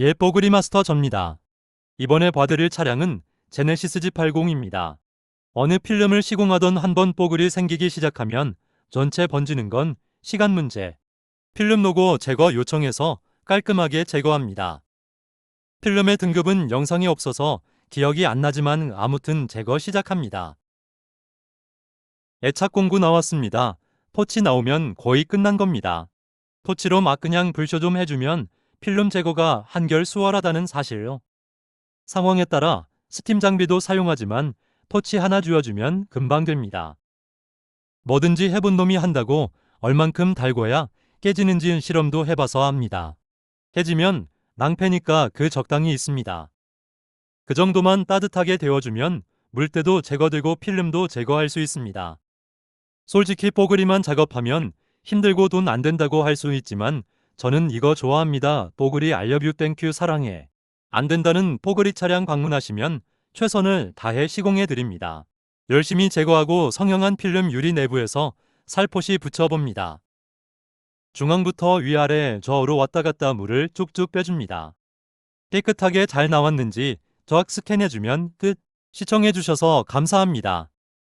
예, 뽀그리 마스터 접니다. 이번에 봐드릴 차량은 제네시스 G80입니다. 어느 필름을 시공하던 한 번 뽀글이 생기기 시작하면 전체 번지는 건 시간 문제. 필름 로고 제거 요청해서 깔끔하게 제거합니다. 필름의 등급은 영상이 없어서 기억이 안 나지만 아무튼 제거 시작합니다. 애착 공구 나왔습니다. 토치 나오면 거의 끝난 겁니다. 토치로 막 그냥 불쇼 좀 해주면 필름 제거가 한결 수월하다는 사실요. 상황에 따라 스팀 장비도 사용하지만 토치 하나 쥐어주면 금방 됩니다. 뭐든지 해본 놈이 한다고 얼만큼 달궈야 깨지는지 실험도 해봐서 압니다. 깨지면 낭패니까 그 적당히 있습니다. 그 정도만 따뜻하게 데워주면 물때도 제거되고 필름도 제거할 수 있습니다. 솔직히 뽀글이만 작업하면 힘들고 돈 안 된다고 할 수 있지만 저는 이거 좋아합니다. 뽀글이 알려뷰 땡큐 사랑해. 안 된다는 뽀글이 차량 방문하시면 최선을 다해 시공해 드립니다. 열심히 제거하고 성형한 필름 유리 내부에서 살포시 붙여봅니다. 중앙부터 위아래 좌우로 왔다 갔다 물을 쭉쭉 빼줍니다. 깨끗하게 잘 나왔는지 저악 스캔해주면 끝. 시청해주셔서 감사합니다.